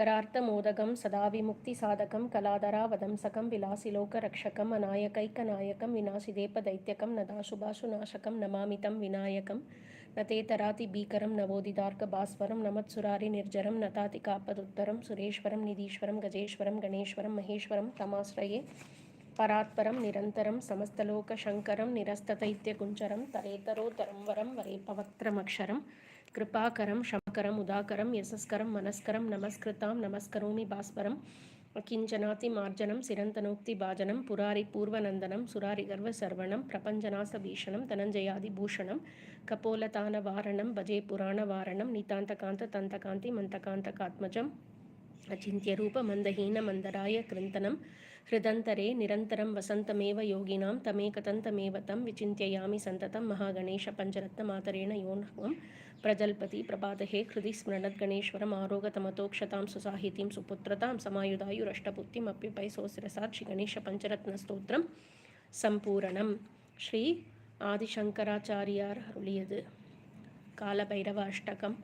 கரார்த்த மோதகம் சதா விமுக்தி சாதகம் கலாதராவதம் சகம் விலாசிலோக ரக்ஷகம் அநாயகைக்க நாயகம் விநாசிதேப தைத்தியகம் நதாசுபாசு நாசகம் நமாமிதம் விநாயகம் நதே தராதி பீகரம் நவோதிதார்க்க பாஸ்வரம் நமத்சுராரி நிர்ஜரம் நதாதி காப்பதுத்தரம் சுரேஸ்வரம் நிதீஸ்வரம் கஜேஸ்வரம் கணேஸ்வரம் மகேஸ்வரம் தமாஸ்ரயே பராத்பரம் நிரந்தரம் சமஸ்தலோக சங்கரம் நிரஸ்ததைத்திய குஞ்சரம் தரேதரோ தரம் வரம் வரேபவக்திரமக்ஷரம் கிருபாகரம் ஷமகரம் உதாகரம் யசஸ்கரம் மனஸ்கரம் நமஸ்கிருதாம் நமஸ்கரோமி பாஸ்பரம் அக்கிஞ்சனாதி மார்ஜனம் சிரந்தனோக்தி பாஜனம் புராரி பூர்வநந்தனம் சுராரி கர்வ சர்வணம் பிரபஞ்சநாச பீஷணம் தனஞ்சயாதி பூஷணம் கபோலதான வாரணம் பஜே புராண வாரணம் நிதாந்த காந்த தந்த காந்தி மந்த காந்த காத்மஜம் அச்சிந்தியரூப மந்தஹீன மந்தராய கிருந்தனம் ஹிருதந்தரே நிரந்தரம் வசந்தமேவ யோகினாம் தமேகதந்தமேவ தம் விச்சிந்தியாமி சந்ததம் மகாகணேஷ பஞ்சரத்ன மாதரேண யோன்ஹம் ಪ್ರಜಲ್ಪತಿ ಪ್ರಭಾತಹೇ ಹೃದಯ ಸ್ಮರಣದ್ಗಣೇಶ್ವರಂ ಆರೋಗತಮತೋಕ್ಷತಾಂ ಸುಸಾಹಿತಿಂ ಸುಪುತ್ರತಾಂ ಸಮಾಯುಧಾಯುರಷ್ಟಪುತ್ತಿಮಪ್ಯುಪೈ ಸೋಸಿರಸಾತ್ ಶ್ರೀ ಗಣೇಶ ಪಂಚರತ್ನ ஸ்தோத்திரம் சம்பூரணம் ஸ்ரீ ஆதிசங்கராச்சாரியார் அருளியது காலபைரவ அஷ்டகம்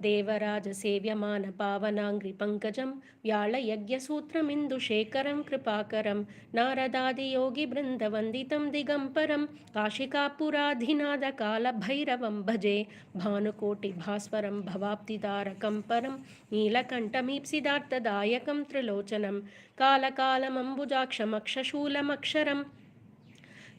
தேவராஜ சேவியமான பாவனாங்கிரி பங்கஜம் வியாழ யஜ்யசூத்திரமிந்துஷேகரம் கிருபாகரம் நாரதாதியோகி பிருந்தவந்திதம் திகம்பரம் காஷிகாபுராதிநாத காலபைரவம் பஜே பானுகோட்டி பாஸ்வரம் பவாப்திதாரகம் பரம் நீலகண்டமீப்சிதார்த்ததாயகம் திரிலோச்சனம் காலகாலமம்புஜாட்சமக்ஷூலமக்ஷரம்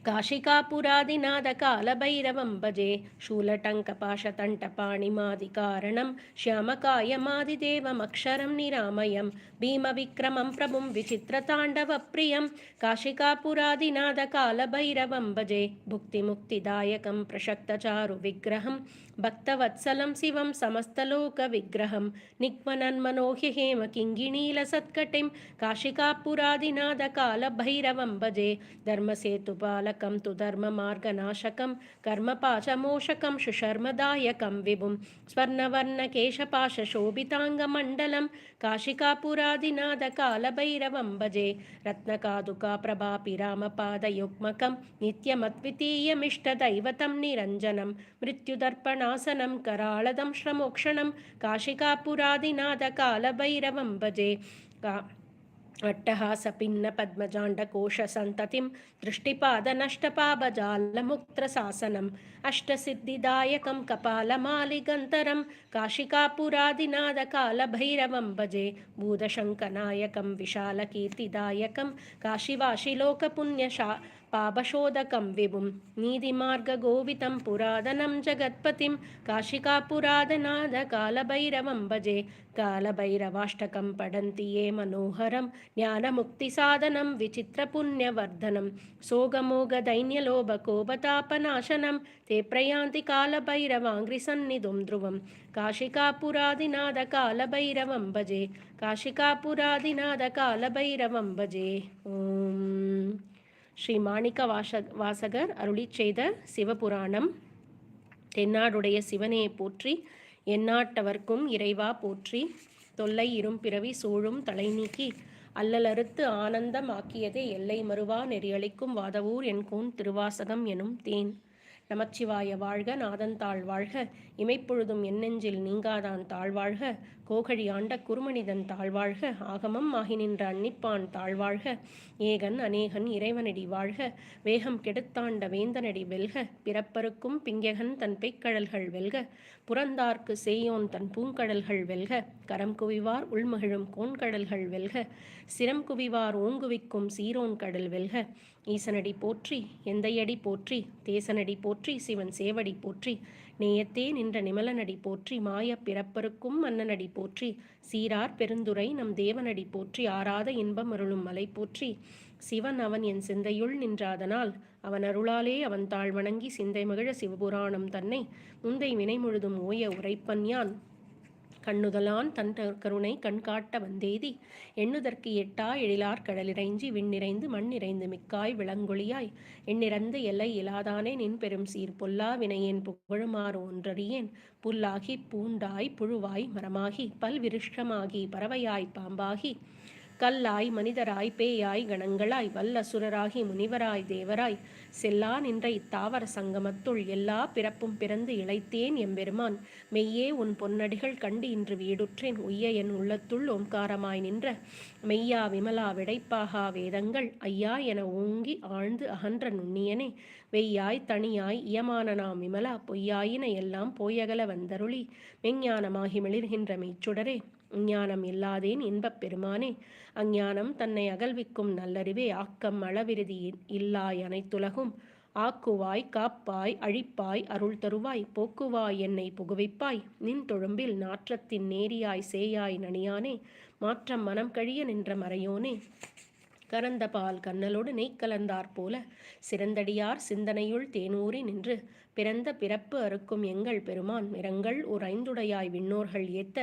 काशिकापुरादिनादकालभैरवं भजे शूलटङ्कपाशतण्टपाणिमादिकारणं श्यामकायमादिदेवमक्षरं निरामयं भीमविक्रमं प्रभुं विचित्रताण्डवप्रियं काशिकापुरादिनादकालभैरवं भजे भुक्तिमुक्तिदायकं प्रशक्तचारुविग्रहं భక్తవత్సలం శివం సమస్తలోక విగ్రహం నిక్మనన్మనోహ్య హేమ కింగిణీల సత్కటిం కాశికాపురాదినాద కాల భైరవం భజే ధర్మసేతుపాలకం తు ధర్మ మార్గనాశకం కర్మపాశమోషకం సుశర్మదాయకం విభుం స్వర్ణవర్ణ కేశపాశోభితాంగమండలం కాశికాపురాదినాద కాల భైరవం భజే రత్నకాదుకా ప్రభాపి రామపాదయుగ్మకం నిత్యమద్వితీయమిష్టదైవతం నిరంజనం మృత్యుదర్పణ मृत्युदर्पणासनं कराळदं श्रमोक्षणं काशिकापुरादिनादकालभैरवं भजे का अट्टहासपिन्नपद्मजाण्डकोशसन्ततिं दृष्टिपादनष्टपाबजालमुक्त्रशासनम् अष्टसिद्धिदायकं कपालमालिगन्तरं काशिकापुरादिनादकालभैरवं भजे भूतशङ्कनायकं विशालकीर्तिदायकं काशिवाशिलोकपुण्यशा పాపశోధకం విభుం నీతిమార్గగోవితం పురాధనం జగత్పతిం కాశికాపురాధనాథ కాలభైరవం భజే కాలభైరవాష్టకం పడంతి ఏ మనోహరం జ్ఞానముక్తిసాధనం విచిత్రపుణ్యవర్ధనం సోగమోగదైన్యలోభకోపతాపనాశనం తే ప్రయాంతి కాలభైరవాంగ్రిసన్నిధుం ధ్రువం కాశికాపురాదినాథ కాలభైరవం భజే కాశికాపురాదినాథ కాలభైరవం భజే ఓం ஸ்ரீ மாணிக்க வாச வாசகர் அருளி செய்த சிவபுராணம். தென்னாடுடைய சிவனையை போற்றி எந்நாட்டவர்க்கும் இறைவா போற்றி தொல்லை இரும் பிறவி சூழும் தலை நீக்கி அல்லலறுத்து ஆனந்தமாக்கியதே எல்லை மறுவா நெறியளிக்கும் வாதவூர் என்கோன் திருவாசகம் எனும் தேன். நமச்சிவாய வாழ்க நாதன் தாழ் வாழ்க இமைப்பொழுதும் எண்ணெஞ்சில் நீங்காதான் தாழ்வாழ்க கோகழி ஆண்ட குருமனிதன் தாழ்வாழ்க ஆகமம் ஆகி நின்ற அன்னிப்பான் தாழ்வாழ்க ஏகன் அநேகன் இறைவனடி வாழ்க வேகம் கெடுத்தாண்ட வேந்தனடி வெல்க பிறப்பருக்கும் பிங்ககன் தன் பெய்க்கடல்கள் வெல்க புறந்தார்க்கு செய்யோன் தன் பூங்கடல்கள் வெல்க கரம் குவிவார் உள்மகிழும் கோண்கடல்கள் வெல்க சிரம் குவிவார் ஓங்குவிக்கும் சீரோன் கடல் வெல்க ஈசனடி போற்றி எந்தையடி போற்றி தேசனடி போற்றி சிவன் சேவடி போற்றி நேயத்தே நின்ற நிமலனடி போற்றி மாய பிறப்பருக்கும் மன்னனடி போற்றி சீரார் பெருந்துரை நம் தேவனடி போற்றி ஆராத இன்பம் அருளும் மலை போற்றி. சிவன் அவன் என் சிந்தையுள் நின்றாதனால் அவன் அருளாலே அவன் தாழ் வணங்கி சிந்தை மகிழ சிவபுராணம் தன்னை. முந்தை வினை முழுதும் ஓய உரைப்பன் யான் கண்ணுதலான் தன் கருணை கண்காட்ட வந்தேதி. எண்ணுதற்கு எட்டா எழிலார் கடலிறைஞ்சி விண்ணிறைந்து மண் நிறைந்து மிக்காய் விளங்கொழியாய். எண்ணிறந்து எல்லை இலாதானே நின் பெரும் சீர் பொல்லா வினையேன் புகழுமாறு ஒன்றறியேன். புல்லாகி பூண்டாய் புழுவாய் மரமாகி பல்விருஷ்டமாகி பறவையாய் பாம்பாகி. கல்லாய் மனிதராய் பேயாய் கணங்களாய் வல்லசுரராகி முனிவராய் தேவராய் செல்லா நின்ற இத்தாவர சங்கமத்துள் எல்லா பிறப்பும் பிறந்து இழைத்தேன் எம்பெருமான். மெய்யே உன் பொன்னடிகள் கண்டு இன்று வீடுற்றேன். உய்ய என் உள்ளத்துள் ஓம்காரமாய் நின்ற மெய்யா விமலா விடைப்பாகா வேதங்கள். ஐயா என ஓங்கி ஆழ்ந்து அகன்ற நுண்ணியனே. வெய்யாய் தனியாய் இயமான நாம் விமலா பொய்யாயின எல்லாம் போயகல வந்தருளி. மெஞ்ஞானமாகி மிளிர்கின்ற மெய்ச்சுடரே. ஞானம் இல்லாதேன் இன்பப் பெருமானே. அஞ்ஞானம் தன்னை அகல்விக்கும் நல்லறிவே ஆக்கம் அளவிருதி இல்லாய் அனைத்துலகும். ஆக்குவாய் காப்பாய் அழிப்பாய் அருள் தருவாய் போக்குவாய் என்னை புகுவிப்பாய். நின் தொழும்பில் நாற்றத்தின் நேரியாய் சேயாய் நனியானே மாற்றம் மனம் கழிய நின்ற மறையோனே. கரந்த பால் கண்ணலோடு நெய் கலந்தாற் போல சிறந்தடியார் சிந்தனையுள் தேனூறி நின்று பிறந்த பிறப்பு அறுக்கும் எங்கள் பெருமான் மிரங்கள் ஓர் ஐந்துடையாய் விண்ணோர்கள் ஏத்த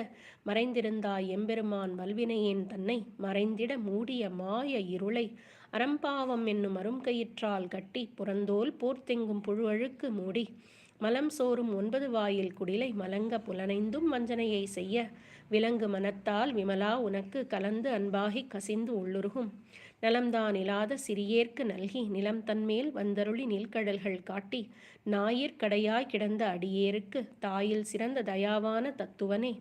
மறைந்திருந்தாய் எம்பெருமான் வல்வினையேன் தன்னை மறைந்திட மூடிய மாய இருளை அறம்பாவம் என்னும் அரும்கயிற்றால் கட்டி புறந்தோல் போர்த்தெங்கும் புழுவழுக்கு மூடி மலம் சோறும் ஒன்பது வாயில் குடிலை மலங்க புலனைந்தும் வஞ்சனையை செய்ய விலங்கு மனத்தால் விமலா உனக்கு கலந்து அன்பாகி கசிந்து உள்ளுருகும். நலம்தான் இல்லாத சிறியேற்கு நல்கி நிலம் தன்மேல் வந்தருளி நீழ்கடல்கள் காட்டி ஞாயிற்கடையாய் கிடந்த அடியேருக்கு தாயில் சிறந்த தயாவான தத்துவனே.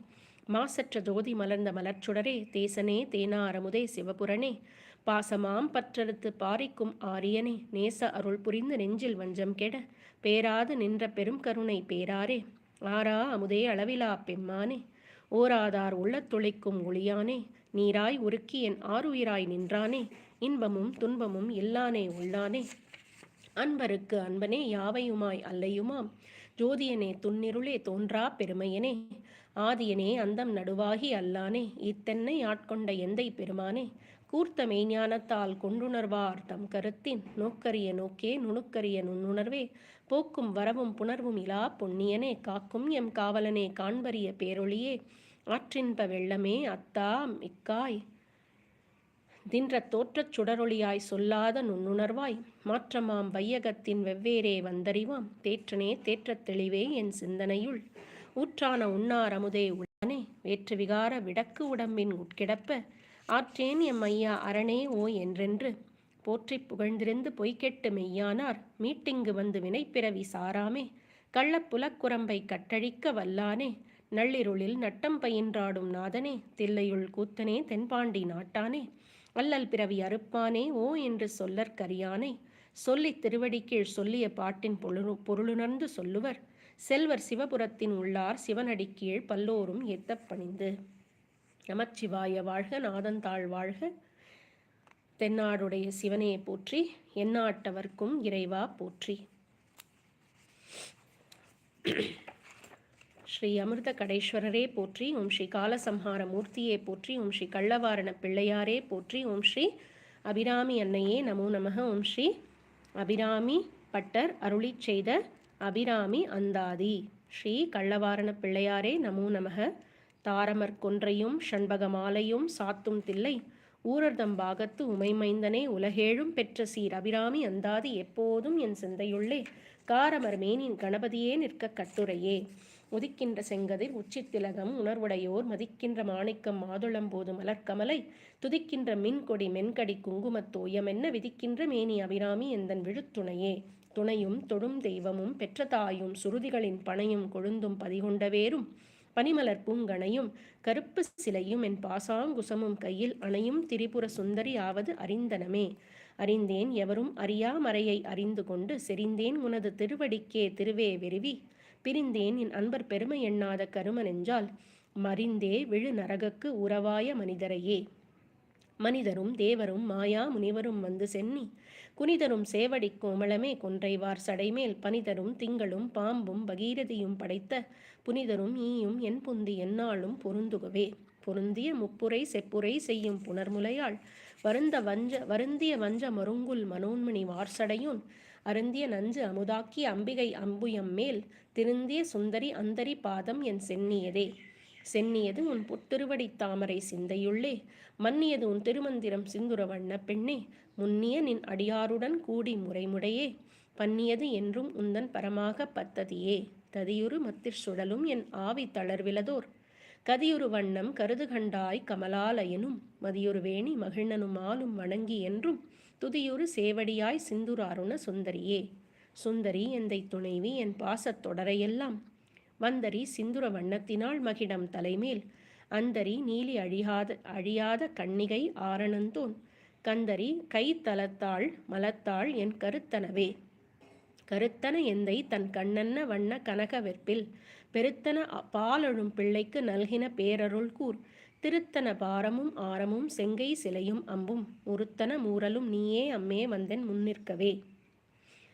மாசற்ற ஜோதி மலர்ந்த மலர்ச்சுடரே தேசனே தேனாரமுதே சிவபுரனே பாசமாம் பற்றறுத்து பாரிக்கும் ஆரியனே நேச அருள் புரிந்து நெஞ்சில் வஞ்சம் கெட பேராது நின்ற பெரும் கருணை பேராரே. ஆரா அமுதே அளவிலா பெம்மானே ஓராதார் உள்ளத்துளைக்கும் ஒளியானே நீராய் உருக்கி என் ஆறுயிராய் நின்றானே. இன்பமும் துன்பமும் இல்லானே உள்ளானே. அன்பருக்கு அன்பனே யாவையுமாய் அல்லையுமாம் ஜோதியனே துன்னிருளே தோன்றா பெருமையனே. ஆதியனே அந்தம் நடுவாகி அல்லானே. இத்தென்னை ஆட்கொண்ட எந்தை பெருமானே? கூர்த்த மெய்ஞானத்தால் கொண்டுணர்வார் தம் கருத்தின். நோக்கரிய நோக்கே நுணுக்கரிய நுண்ணுணர்வே. போக்கும் வரவும் புணர்வும் இலா பொன்னியனே. காக்கும் எம் காவலனே காண்பரிய பேரொழியே ஆற்றின்ப வெள்ளமே அத்தா மிக்காய். தின்ற தோற்றச் சுடரொளியாய் சொல்லாத நுண்ணுணர்வாய் மாற்றமாம் வையகத்தின் வெவ்வேறே வந்தறிவாம் தேற்றனே தேற்றத் தெளிவே என் சிந்தனையுள். ஊற்றான உண்ணார் அமுதே உள்ளானே வேற்று விகார விடக்கு உடம்பின் உட்கிடப்ப ஆற்றேன் எம் ஐயா அரணே ஓ என்றென்று. போற்றிப் புகழ்ந்திருந்து பொய்கெட்டு மெய்யானார் மீட்டிங்கு வந்து வினைப்பிறவி சாராமே. கள்ளப்புலக்குரம்பை கட்டழிக்க வல்லானே நள்ளிருளில் நட்டம் பயின்றாடும் நாதனே தில்லையுள் கூத்தனே தென்பாண்டி நாட்டானே. அல்லல் பிறவி அறுப்பானே ஓ என்று சொல்லற்கரியானை சொல்லி திருவடிக்கீழ் சொல்லிய பாட்டின் பொருளு பொருளுணர்ந்து சொல்லுவர். செல்வர் சிவபுரத்தின் உள்ளார் சிவனடிக்கீழ் பல்லோரும் ஏத்த பணிந்து. நமச்சிவாய வாழ்க நாதந்தாள் வாழ்க. தென்னாடுடைய சிவனையை போற்றி எந்நாட்டவர்க்கும் இறைவா போற்றி. ஸ்ரீ அமிர்த கடேஸ்வரரே போற்றி ஓம் ஸ்ரீ காலசம்ஹார மூர்த்தியே போற்றி ஓம் ஸ்ரீ கள்ளவாரண பிள்ளையாரே போற்றி ஓம் ஸ்ரீ அபிராமி அன்னையே நமோ நமக ஓம் ஸ்ரீ அபிராமி பட்டர் அருளி செய்த அபிராமி அந்தாதி. ஸ்ரீ கள்ளவாரண பிள்ளையாரே நமோ நமக தாரமர் கொன்றையும் ஷண்பக மாலையும் சாத்தும் தில்லை ஊரர்தம் பாகத்து உமைமைந்தனே உலகேழும் பெற்ற சீர் அபிராமி அந்தாதி எப்போதும் என் சிந்தையுள்ளே காரமர் மேனின் கணபதியே நிற்க கட்டுரையே. உதிக்கின்ற செங்கதிர் உச்சித்திலகம் உணர்வுடையோர் மதிக்கின்ற மாணிக்கம் மாதுளம் போது மலர்க்கமலை துதிக்கின்ற மின்கொடி மென்கடி குங்குமத்தோயம் விதிக்கின்ற மேனி அபிராமி எந்தன் விழுத்துணையே? துணையும் தொடும் தெய்வமும் பெற்ற தாயும் சுருதிகளின் பனையும் கொழுந்தும் பதிகொண்டவேரும் பனிமலர் பூங்கணையும் கருப்பு சிலையும் என் பாசாங்குசமும் கையில் அணையும் திரிபுர சுந்தரி ஆவது அறிந்தனமே. அறிந்தேன் எவரும் அறியா மறையை அறிந்து கொண்டு செறிந்தேன் உனது திருவடிக்கே திருவே வெறுவி பிரிந்தேன் என் அன்பர் பெருமை எண்ணாத கருமனெஞ்சால் மறிந்தே விழு நரகக்கு உறவாய மனிதரையே. மனிதரும் தேவரும் மாயா முனிவரும் வந்து சென்னி. குனிதரும் சேவடி கோமளமே கொன்றைவார் சடைமேல். பனிதரும் திங்களும் பாம்பும் பகீரதியும் படைத்த புனிதரும் ஈயும் என் புந்தி என்னாலும் பொருந்துகவே. பொருந்திய முப்புரை செப்புரை செய்யும் புனர்முலையாள். வருந்த வஞ்ச வருந்திய வஞ்ச மருங்குல் மனோன்மணி வார்சடையோன். அருந்திய நஞ்சு அமுதாக்கி அம்பிகை அம்புயம் மேல் திருந்திய சுந்தரி அந்தரி பாதம் என் சென்னியதே. சென்னியது உன் புத்திருவடி தாமரை சிந்தையுள்ளே. மன்னியது உன் திருமந்திரம் சிந்துர வண்ண பெண்ணே. முன்னிய நின் அடியாருடன் கூடி முறைமுடையே. பன்னியது என்றும் உந்தன் பரமாக பத்ததியே. ததியுரு மத்திர் சுழலும் என் ஆவி தளர்விலதோர் கதியுரு வண்ணம் கருது கண்டாய் கமலாலயனும் மதியொரு வேணி மகிழ்னனும் ஆளும் வணங்கி என்றும் துதியுறு சேவடியாய் சிந்துராருண சுந்தரியே. சுந்தரி எந்தை துணைவி என் பாசத் தொடரையெல்லாம். வந்தரி சிந்துர வண்ணத்தினால் மகிடம் தலைமேல். அந்தரி நீலி அழியாத அழியாத கண்ணிகை ஆரணந்தோன். கந்தரி கை தலத்தாள் மலத்தாள் என் கருத்தனவே. கருத்தன எந்தை தன் கண்ணன்ன வண்ண கனக வெற்பில் பெருத்தன பாலழும் பிள்ளைக்கு நல்கின பேரருள் கூர். திருத்தன பாரமும் ஆரமும் செங்கை சிலையும் அம்பும் ஒருத்தன மூரலும் நீயே அம்மே வந்தன் முன்னிற்கவே.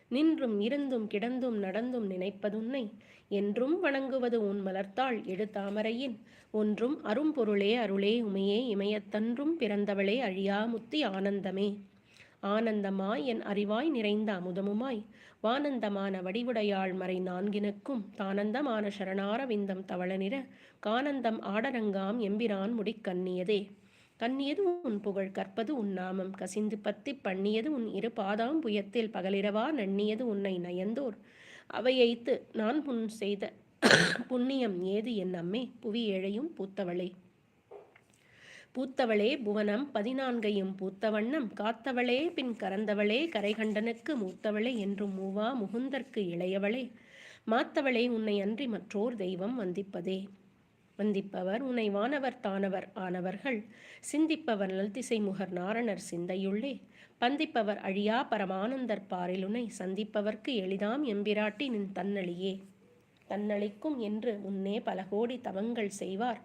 நின்றும் இருந்தும் கிடந்தும் நடந்தும் நினைப்பதுன்னை என்றும் வணங்குவது உன் மலர்த்தாள் எழுத்தாமரையின் ஒன்றும் அரும்பொருளே அருளே உமையே இமயத்தன்றும் பிறந்தவளே அழியாமுத்தி ஆனந்தமே. ஆனந்தமாய் என் அறிவாய் நிறைந்த அமுதமுமாய். வானந்தமான வடிவுடையாள் மறை நான்கினுக்கும் தானந்தமான சரணாரவிந்தம் தவளநிற கானந்தம் ஆடரங்காம் எம்பிரான் முடிக்கண்ணியதே. கண்ணியது உன் புகழ் கற்பது உன் நாமம் கசிந்து பத்தி பண்ணியது உன் இரு பாதாம் புயத்தில் பகலிரவா நண்ணியது உன்னை நயந்தோர். அவையைத்து நான் புன் செய்த புண்ணியம் ஏது என் அம்மே? புவி ஏழையும் பூத்தவளே. பூத்தவளே புவனம் பதினான்கையும் பூத்தவண்ணம் காத்தவளே பின் கறந்தவளே கரைகண்டனுக்கு மூத்தவளே என்றும் மூவா முகுந்தற்கு இளையவளே. மாத்தவளே உன்னை அன்றி மற்றோர் தெய்வம் வந்திப்பதே. வந்திப்பவர் உன்னை வானவர் தானவர் ஆனவர்கள். சிந்திப்பவர் நல்திசை முகர் நாரணர் சிந்தையுள்ளே. பந்திப்பவர் அழியா பரமானந்தர் பாரிலுனை. சந்திப்பவர்க்கு எளிதாம் எம்பிராட்டி நின் தன்னழியே தன்னளிக்கும் என்று முன்னே பல கோடி தவங்கள் செய்வார்.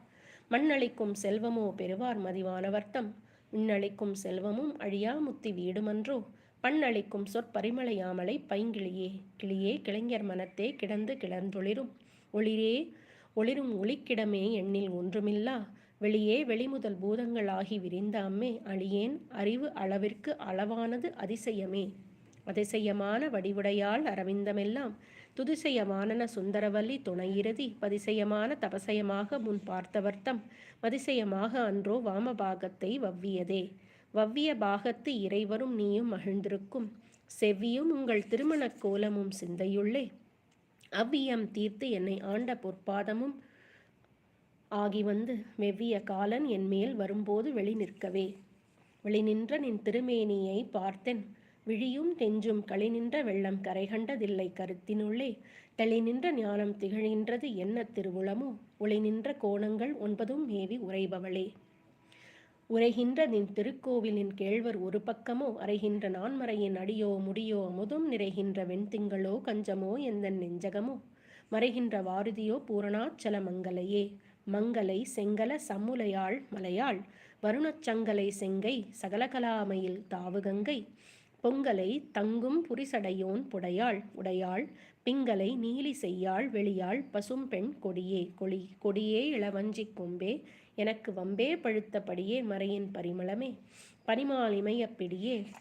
மண்ணளிக்கும் செல்வமோ பெறுவார் மதிவானவர்த்தம். விண்ணளிக்கும் செல்வமும் அழியாமுத்தி வீடுமன்றோ. பண்ணளிக்கும் சொற்பரிமளையாமலை பைங்கிளியே. கிளியே கிளைஞர் மனத்தே கிடந்து கிளர்ந்தொளிரும். ஒளிரே ஒளிரும் ஒளிக்கிடமே எண்ணில் ஒன்றுமில்லா. வெளியே வெளிமுதல் பூதங்களாகி விரிந்த அம்மே. அழியேன் அறிவு அளவிற்கு அளவானது அதிசயமே. அதிசயமான வடிவுடையால் அரவிந்தமெல்லாம். துதிசயமான சுந்தரவல்லி துணையிறுதி பதிசயமான தபசயமாக முன் பார்த்தவர்த்தம் மதிசயமாக அன்றோ வாமபாகத்தை வவ்வியதே. வவ்விய பாகத்து இறைவரும் நீயும் மகிழ்ந்திருக்கும். செவ்வியும் உங்கள் திருமணக் கோலமும் சிந்தையுள்ளே. அவ்வியம் தீர்த்து என்னை ஆண்ட பொற்பாதமும் ஆகி வந்து வெவ்விய காலன் என் மேல் வரும்போது வெளி நிற்கவே வெளி நின்ற நின் திருமேனியை பார்த்தேன் விழியும் தெஞ்சும் களி நின்ற வெள்ளம் கரை கண்டதில்லை கருத்தினுள்ளே. தெளி நின்ற ஞானம் திகழ்கின்றது என்ன திருவுளமோ ஒளி நின்ற கோணங்கள் ஒன்பதும் மேவி உரைபவளே உரைகின்ற நின் திருக்கோவிலின் கேழ்வர் ஒரு பக்கமோ அறைகின்ற நான்மறையின் அடியோ முடியோ அமுதும் நிறைகின்ற வெண்திங்களோ கஞ்சமோ எந்த நெஞ்சகமோ? மறைகின்ற வாரதியோ பூரணாச்சல மங்கலையே மங்கலை செங்கல சம்முலையாள் மலையாள் வருணச்சங்கலை செங்கை சகலகலாமையில் தாவுகங்கை. பொங்கலை தங்கும் புரிசடையோன் புடையாள் உடையாள் பிங்கலை நீலி செய்யாள் வெளியாள் பசும்பெண் கொடியே கொடி கொடியே இளவஞ்சி கொம்பே எனக்கு வம்பே பழுத்தபடியே மறையின் பரிமளமே. பனிமால்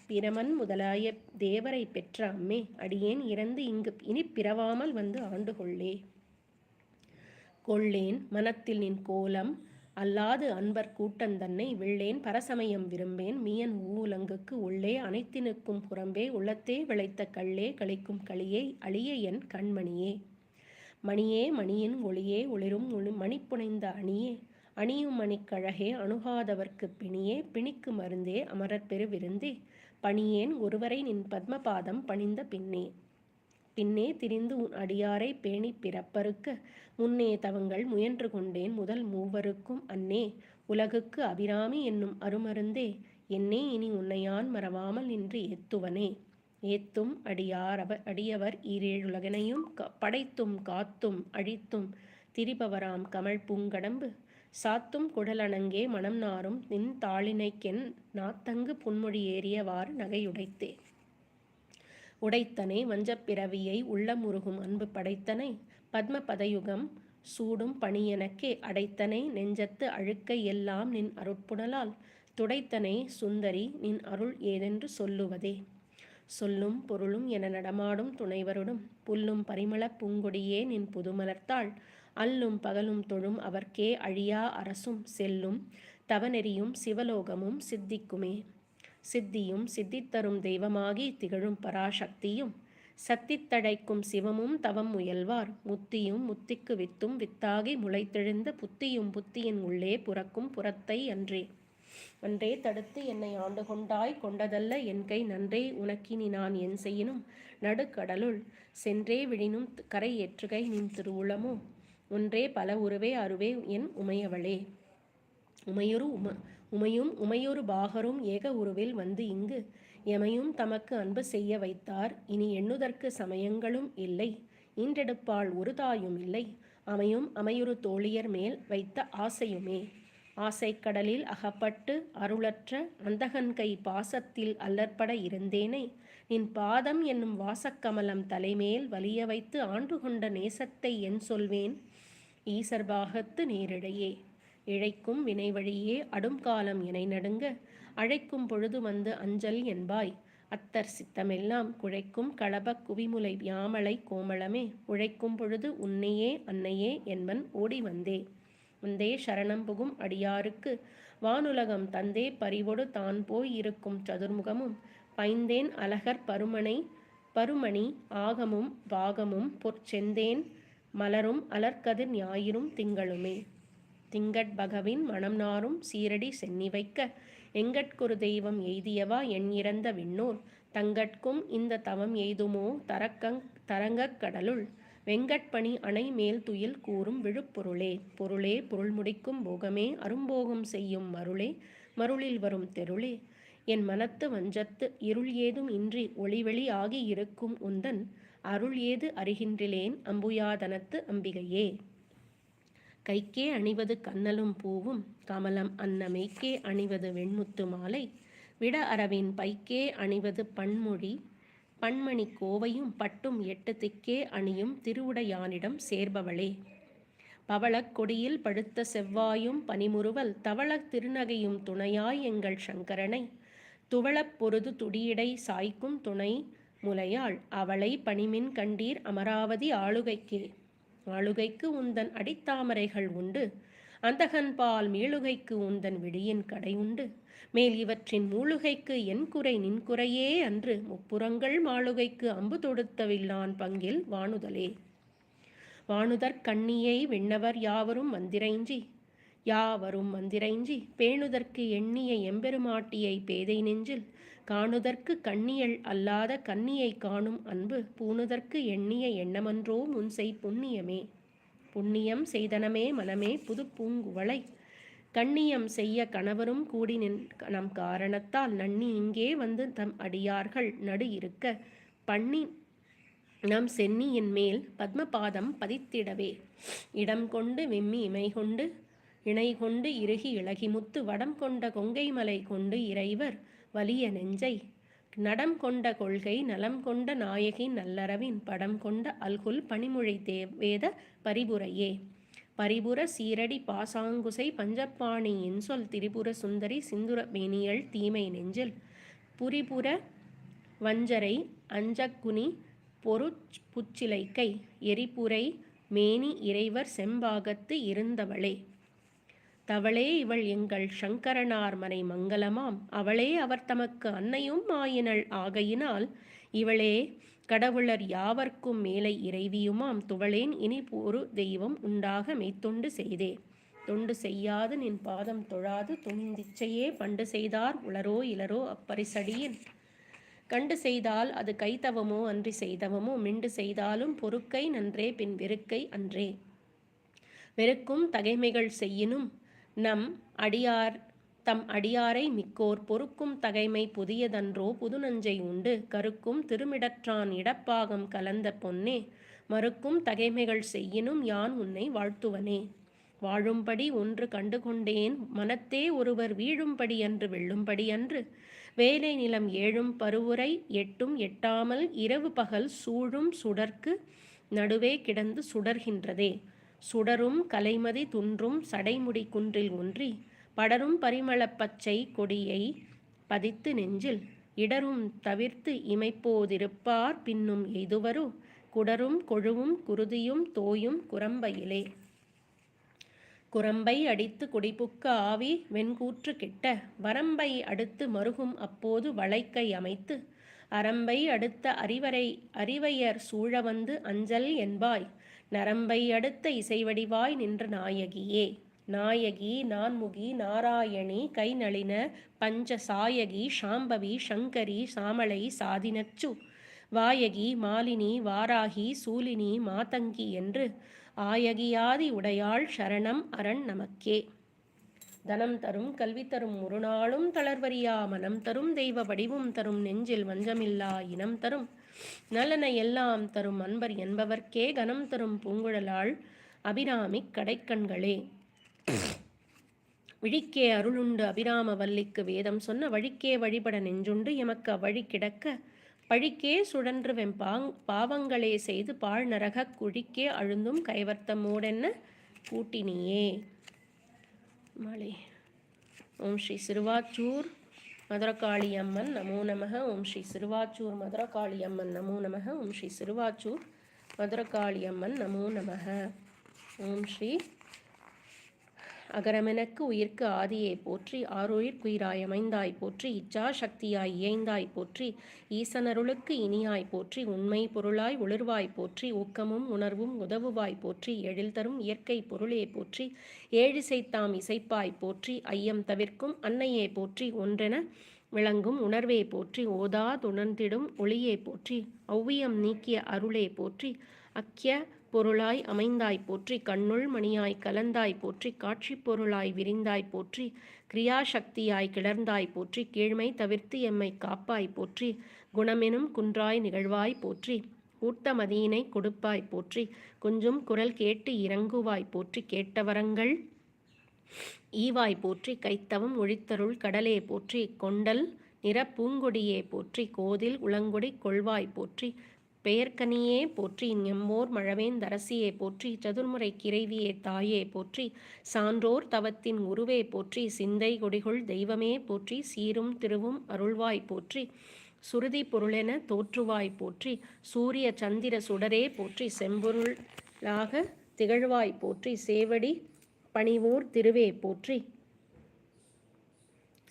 பிரமன் முதலாய தேவரை பெற்ற அம்மே அடியேன் இறந்து இங்கு இனி பிறவாமல் வந்து ஆண்டு கொள்ளே. கொள்ளேன் மனத்தில் நின் கோலம் அல்லாது அன்பர் கூட்டந்தன்னை வெள்ளேன் பரசமயம் விரும்பேன். மீயன் ஊலங்குக்கு உள்ளே அனைத்தினுக்கும் புறம்பே உள்ளத்தே விளைத்த கள்ளே கழிக்கும் களியை அழிய என் கண்மணியே. மணியே மணியின் ஒளியே ஒளிரும் மணிப்புனைந்த அணியே. அணியும் மணிக்கழகே அணுகாதவர்க்கு பிணியே. பிணிக்கு மருந்தே அமரர் பெரு விருந்தே பணியேன் ஒருவரை நின் பத்மபாதம் பணிந்த பின்னே. பின்னே திரிந்து உன் அடியாரை பேணி பிறப்பருக்க முன்னே தவங்கள் முயன்று கொண்டேன் முதல் மூவருக்கும் அன்னே. உலகுக்கு அபிராமி என்னும் அருமருந்தே. என்னே இனி உன்னையான் மறவாமல் நின்று ஏத்துவனே. ஏத்தும் அடியார் அடியவர் ஈரேழுலகனையும் படைத்தும் காத்தும் அழித்தும் திரிபவராம் கமல் பூங்கடம்பு. சாத்தும் குடலணங்கே மனம் நாரும் நின் தாளினைக்கென் நாத்தங்கு புன்மொழி ஏறியவாறு நகையுடைத்தே. உடைத்தனை வஞ்சப்பிறவியை உள்ளமுருகும் அன்பு படைத்தனை. பத்ம பதயுகம் சூடும் பணியெனக்கே அடைத்தனை. நெஞ்சத்து அழுக்கை எல்லாம் நின் அருட்புணலால் துடைத்தனை சுந்தரி நின் அருள் ஏதென்று சொல்லுவதே. சொல்லும் பொருளும் என நடமாடும் துணைவருடும் புல்லும் பரிமள பூங்கொடியே நின் புதுமலர்த்தாள். அல்லும் பகலும் தொழும் அவர்க்கே அழியா அரசும் செல்லும் தவநெறியும் சிவலோகமும் சித்திக்குமே. சித்தியும் சித்தித்தரும் தெய்வமாகி திகழும் பராசக்தியும் சத்தித்தழைக்கும் சிவமும் தவம் முயல்வார். முத்தியும் முத்திக்கு வித்தும் வித்தாகி முளைத்தெழுந்த புத்தியும் புத்தியின் உள்ளே புறக்கும் புறத்தை அன்றே. அன்றே தடுத்து என்னை ஆண்டு கொண்டாய் கொண்டதல்ல என் கை நன்றே. உனக்கினி நான் என் செய்யினும் நடுக்கடலுள் சென்றே விழினும் கரை ஏற்றுகை நின் திருவுளமோ ஒன்றே பல உருவே அருவே என் உமையவளே. உமையொரு உம உமையும் உமையொரு பாகரும் ஏக உருவில் வந்து இங்கு எமையும் தமக்கு அன்பு செய்ய வைத்தார் இனி எண்ணுதற்கு சமயங்களும் இல்லை இன்றெடுப்பாள் ஒரு தாயும் இல்லை அமையும் அமையுறு தோழியர் மேல் வைத்த ஆசையுமே. ஆசைக்கடலில் அகப்பட்டு அருளற்ற அந்தகன்கை பாசத்தில் அல்லற்பட இருந்தேனை நின் பாதம் என்னும் வாசக்கமலம் தலைமேல் வலிய வைத்து ஆண்டு கொண்ட நேசத்தை என் சொல்வேன் ஈசர்பாகத்து நேரிடையே. இழைக்கும் வினை வழியே அடும்காலம் இணை நடுங்க அழைக்கும் பொழுது வந்து அஞ்சல் என்பாய். அத்தர் சித்தமெல்லாம் குழைக்கும் களப குவிமுலை யாமலை கோமளமே உழைக்கும் பொழுது உன்னையே அன்னையே என்பன் ஓடி வந்தே. வந்தே சரணம் புகும் அடியாருக்கு வானுலகம் தந்தே பறிவொடு தான் போய் இருக்கும் சதுர்முகமும் பைந்தேன் அலகர் பருமனை பருமணி ஆகமும் பாகமும் பொற்செந்தேன் மலரும் அலர்கதிர் ஞாயிறும் திங்களுமே. திங்கட் பகவின் மனம் நாரும் சீரடி சென்னி வைக்க எங்கட்கொரு தெய்வம் எய்தியவா என் இறந்த விண்ணோர்? தங்கட்கும் இந்த தவம் எய்துமோ தரக்கங் தரங்கக் கடலுள்? வெங்கட்பணி அணை மேல் துயில் கூறும் விழுப்பொருளே? பொருளே பொருள் முடிக்கும் போகமே அரும்போகம் செய்யும் மருளே? மருளில் வரும் தெருளே? என் மனத்து வஞ்சத்து இருள் ஏதும் இன்றி ஒளிவெளி ஆகி இருக்கும் உந்தன் அருள் ஏது அறிகின்றிலேன் அம்புயாதனத்து அம்பிகையே? கைக்கே அணிவது கண்ணலும் பூவும் கமலம் அன்னமைக்கே அணிவது வெண்முத்து மாலை விட அரவின் பைக்கே அணிவது பன்மொழி பன்மணி கோவையும் பட்டும் எட்டு திக்கே அணியும் திருவுடையானிடம் சேர்பவளே. பவளக் கொடியில் படுத்த செவ்வாயும் பனிமுறுவல் தவளத் திருநகையும் துணையாய் எங்கள் சங்கரனை. துவளப் பொருது துடியடை சாய்க்கும் துணை முலையாள் அவளை பணிமின் கண்டீர் அமராவதி ஆளுகைக்கே. ஆளுகைக்கு உந்தன் அடித்தாமரைகள் உண்டு. அந்தகன்பால் மீளுகைக்கு உந்தன் விடியின் கடை உண்டு. மேல் இவற்றின் மூழுகைக்கு என் குறை நின் குறையே அன்று. முப்புறங்கள் மாளுகைக்கு அம்பு தொடுத்தவில்லான் பங்கில் வானுதலே. வானுதற் கண்ணியை விண்ணவர் யாவரும் மந்திரைஞ்சி யாவரும் மந்திரைஞ்சி பேணுதற்கு எண்ணிய எம்பெருமாட்டியை பேதை நெஞ்சில். காணுதற்கு கண்ணியல் அல்லாத கண்ணியை காணும் அன்பு பூணுதற்கு எண்ணிய எண்ணமன்றோ முன்செய் புண்ணியமே. புண்ணியம் செய்தனமே மனமே புது பூங்குவளை. கண்ணியம் செய்ய கணவரும் கூடி நின் நம் காரணத்தால் நன்னி இங்கே வந்து தம் அடியார்கள் நடு இருக்க பண்ணி நம் சென்னியின் மேல் பத்மபாதம் பதித்திடவே. இடம் கொண்டு வெம்மி இமை கொண்டு இணை கொண்டு இறுகி இளகிமுத்து வடம் கொண்ட கொங்கை மலை கொண்டு இறைவர் வலிய நெஞ்சை. நடம் கொண்ட கொள்கை நலம் கொண்ட நாயகி நல்லறவின் படம் கொண்ட அல்குல் பனிமொழி தேவேத பரிபுரையே. பரிபுர சீரடி பாசாங்குசை பஞ்சப்பாணி சொல் திரிபுர சுந்தரி சிந்துர மேனியல் தீமை நெஞ்சில். புரிபுர வஞ்சரை அஞ்சக்குனி பொரு புச்சிலைக்கை எரிபுரை மேனி இறைவர் செம்பாகத்து இருந்தவளே. தவளே இவள் எங்கள் சங்கரனார் மனை மங்களமாம். அவளே அவர் தமக்கு அன்னையும் ஆயினள் ஆகையினால் இவளே கடவுளர் யாவர்க்கும் மேலை இறைவியுமாம். துவளேன் இனி ஒரு தெய்வம் உண்டாக மெய்த்தொண்டு செய்தே. தொண்டு செய்யாது நின் பாதம் தொழாது. துணிந்திச்சையே பண்டு செய்தார். உளரோ இளரோ அப்பரிசடியின். கண்டு செய்தால் அது கைத்தவமோ அன்றி செய்தவமோ. மிண்டு செய்தாலும் பொறுக்கை நன்றே பின் வெறுக்கை அன்றே. வெறுக்கும் தகைமைகள் செய்யினும் நம் அடியார் தம் அடியாரை மிக்கோர் பொறுக்கும் தகைமை புதியதன்றோ புதுநஞ்சை உண்டு. கருக்கும் திருமிடற்றான் இடப்பாகம் கலந்த பொன்னே மறுக்கும் தகைமைகள் செய்யினும் யான் உன்னை வாழ்த்துவனே. வாழும்படி ஒன்று கண்டுகொண்டேன் மனத்தே ஒருவர் வீழும்படி அன்று வெள்ளும்படி அன்று. வேலை நிலம் ஏழும் பருவுரை எட்டும் எட்டாமல் இரவு பகல் சூழும் சுடர்க்கு நடுவே கிடந்து சுடர்கின்றதே. சுடரும் கலைமதி துன்றும் சடைமுடி குன்றில் ஒன்றி படரும் பரிமளப் பச்சை கொடியை பதித்து நெஞ்சில் இடரும் தவிர்த்து இமைப்போதிருப்பார் பின்னும் எதுவரும் குடரும் கொழுவும் குருதியும் தோயும் குரம்பையிலே. குரம்பை அடித்து குடிப்புக்க ஆவி வெண்கூற்று கிட்ட வரம்பை அடுத்து மருகும் அப்போது வளைக்கை அமைத்து அரம்பை அடுத்த அறிவரை அறிவையர் சூழ வந்து அஞ்சல் என்பாய் நரம்பை அடுத்த இசைவடிவாய் நின்ற நாயகியே. நாயகி நான்முகி நாராயணி கைநளின பஞ்ச சாயகி சாம்பவி சங்கரி சாமளை சாதினச்சு. வாயகி மாலினி வாராகி சூலினி மாதங்கி என்று ஆயகியாதி உடையாள் சரணம் அரண் நமக்கே. தனம் தரும் கல்வி தரும் ஒரு நாளும் தளர்வரியா மனம் தரும் தெய்வ வடிவும் தரும் நெஞ்சில் வஞ்சமில்லா இனம் தரும். நலனை எல்லாம் தரும் அன்பர் என்பவர்க்கே கனம் தரும் பூங்குழலாள் அபிராமி கடைக்கண்களே. விழிக்கே அருளுண்டு அபிராம வல்லிக்கு வேதம் சொன்ன வழிக்கே வழிபட நெஞ்சுண்டு எமக்கு அவ்வழி கிடக்க பழிக்கே சுழன்று வெம்பாங் பாவங்களே செய்து பாழ் நரகக் குழிக்கே அழுந்தும் கைவர்த்தமோடென்ன கூட்டினியே. மலை. ஓம் ஸ்ரீ சிறுவாச்சூர். மதுரகாளி அம்மன் நமோ நமக. ஓம் ஸ்ரீ சிறுவாச்சூர் மதுரகாளி அம்மன் நமோ நமக. ஓம் ஸ்ரீ சிறுவாச்சூர் மதுரகாளி அம்மன் நமோ நமக. ஓம் ஸ்ரீ அகரமெனக்கு உயிர்க்கு ஆதியை போற்றி ஆறுயிர்க்குயிராய் அமைந்தாய் போற்றி இச்சா சக்தியாய் இயைந்தாய் போற்றி ஈசனருளுக்கு இனியாய் போற்றி உண்மை பொருளாய் ஒளிர்வாய் போற்றி ஊக்கமும் உணர்வும் உதவுவாய் போற்றி எழில் தரும் இயற்கை பொருளே போற்றி ஏழிசைத்தாம் இசைப்பாய் போற்றி ஐயம் தவிர்க்கும் அன்னையே போற்றி ஒன்றென விளங்கும் உணர்வே போற்றி ஓதா துணர்ந்திடும் போற்றி ஒவ்வியம் நீக்கிய அருளே போற்றி அக்கிய பொருளாய் அமைந்தாய் போற்றி கண்ணுள் மணியாய் கலந்தாய் போற்றி காட்சி பொருளாய் விரிந்தாய் போற்றி கிரியாசக்தியாய் கிளர்ந்தாய் போற்றி கீழ்மை தவிர்த்து எம்மை காப்பாய் போற்றி குணமெனும் குன்றாய் நிகழ்வாய் போற்றி கூட்டமதியினை கொடுப்பாய் போற்றி கொஞ்சம் குரல் கேட்டு இறங்குவாய் போற்றி கேட்டவரங்கள் ஈவாய் போற்றி கைத்தவம் ஒழித்தருள் கடலே போற்றி கொண்டல் நிற பூங்கொடியே போற்றி கோதில் உளங்கொடி கொள்வாய் போற்றி பெயர்கனியே போற்றி நெம்மோர் மழவேந்தரசியே போற்றி சதுர்முறை கிரைவியே தாயே போற்றி சான்றோர் தவத்தின் உருவே போற்றி சிந்தை கொடிகுள் தெய்வமே போற்றி சீரும் திருவும் அருள்வாய் போற்றி சுருதி பொருளென தோற்றுவாய் போற்றி சூரிய சந்திர சுடரே போற்றி செம்பொருளாக திகழ்வாய் போற்றி சேவடி பணிவோர் திருவே போற்றி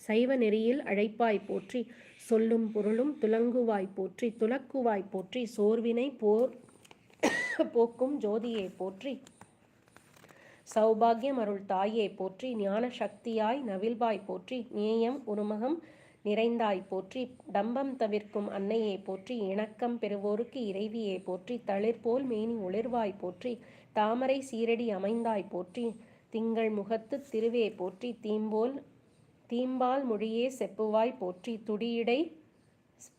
சைவ நெறியில் அழைப்பாய் போற்றி சொல்லும் பொருளும் துலங்குவாய் போற்றி துலக்குவாய் போற்றி சோர்வினை போர் போக்கும் ஜோதியை போற்றி. சௌபாகியம் அருள் தாயே போற்றி ஞான சக்தியாய் நவில்வாய் போற்றி நேயம் உருமகம் நிறைந்தாய் போற்றி டம்பம் தவிர்க்கும் அன்னையே போற்றி இணக்கம் பெறுவோருக்கு இறைவியை போற்றி தளிர்போல் மேனி ஒளிர்வாய் போற்றி தாமரை சீரடி அமைந்தாய் போற்றி திங்கள் முகத்து திருவே போற்றி தீம்போல் தீம்பால் மொழியே செப்புவாய் போற்றி துடியிடை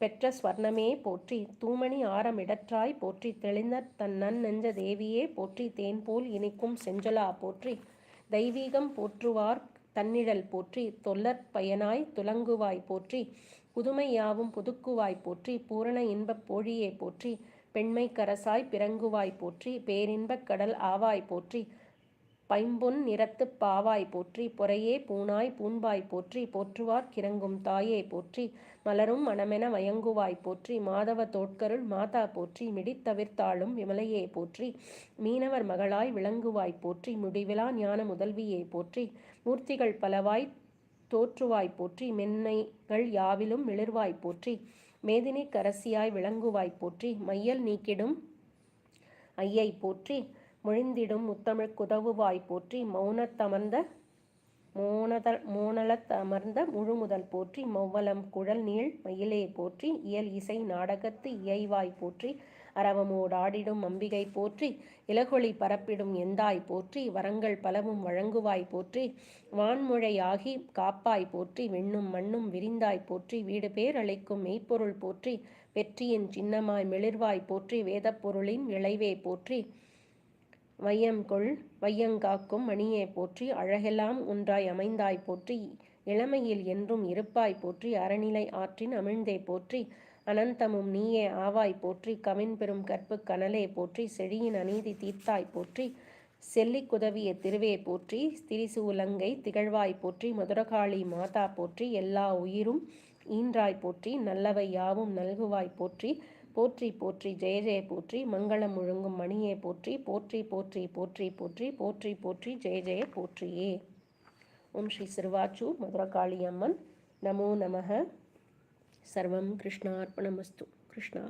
பெற்ற ஸ்வர்ணமே போற்றி தூமணி ஆரமிடற்றாய் போற்றி தெளிந்த தன் நன் நெஞ்ச தேவியே போற்றி தேன் போல் இனிக்கும் செஞ்சலா போற்றி தெய்வீகம் போற்றுவார் தன்னிழல் போற்றி தொல்லற் பயனாய் துலங்குவாய் போற்றி புதுமை யாவும் புதுக்குவாய் போற்றி பூரண இன்பப் போழியே போற்றி பெண்மை கரசாய் பிறங்குவாய் போற்றி பேரின்பக் கடல் ஆவாய் போற்றி பைம்பொன் நிறத்துப் பாவாய் போற்றி பொறையே பூனாய் பூண்பாய் போற்றி போற்றுவார் கிறங்கும் தாயே போற்றி மலரும் மனமென மயங்குவாய் போற்றி மாதவ தோட்கருள் மாதா போற்றி மிடித்தவிர்த்தாளும் விமலையே போற்றி மீனவர் மகளாய் விளங்குவாய் போற்றி முடிவிலா ஞான முதல்வியே போற்றி மூர்த்திகள் பலவாய் தோற்றுவாய் போற்றி மென்னைகள் யாவிலும் மிளிர்வாய் போற்றி மேதினி கரசியாய் விளங்குவாய் போற்றி மையல் நீக்கிடும் ஐயை போற்றி மொழிந்திடும் முத்தமிழ் குதவுவாய் போற்றி மௌனத்தமர்ந்த மோனத மோனலத்தமர்ந்த முழுமுதல் போற்றி மௌவலம் குழல் நீள் மயிலே போற்றி இயல் இசை நாடகத்து இயைவாய் போற்றி அரவமோடாடிடும் அம்பிகை போற்றி இலகொளி பரப்பிடும் எந்தாய் போற்றி வரங்கள் பலவும் வழங்குவாய் போற்றி வான்முழையாகி காப்பாய் போற்றி வெண்ணும் மண்ணும் விரிந்தாய் போற்றி வீடு பேர் மெய்ப்பொருள் போற்றி வெற்றியின் சின்னமாய் மெளிர்வாய் போற்றி வேதப்பொருளின் விளைவே போற்றி வையங்கொள் வையங்காக்கும் மணியே போற்றி அழகெல்லாம் ஒன்றாய் அமைந்தாய் போற்றி இளமையில் என்றும் இருப்பாய் போற்றி அறநிலை ஆற்றின் அமிழ்ந்தே போற்றி அனந்தமும் நீயே ஆவாய் போற்றி கவின் பெறும் கற்பு கனலே போற்றி செழியின் அநீதி தீர்த்தாய் போற்றி செல்லி குதவிய திருவே போற்றி திரிசூலங்கை திகழ்வாய் போற்றி மதுரகாளி மாதா போற்றி எல்லா உயிரும் ஈன்றாய் போற்றி நல்லவை யாவும் நல்குவாய் போற்றி போற்றி போற்றி ஜெய ஜெய போற்றி மங்களம் முழுங்கும் மணியே போற்றி போற்றி போற்றி போற்றி போற்றி போற்றி போற்றி ஜெய ஜெய போற்றியே. ஓம் ஸ்ரீ சிறுவாச்சு மதுரகாளி அம்மன் நமோ நமக. சர்வம் கிருஷ்ணார்ப்பணமஸ்து கிருஷ்ணா.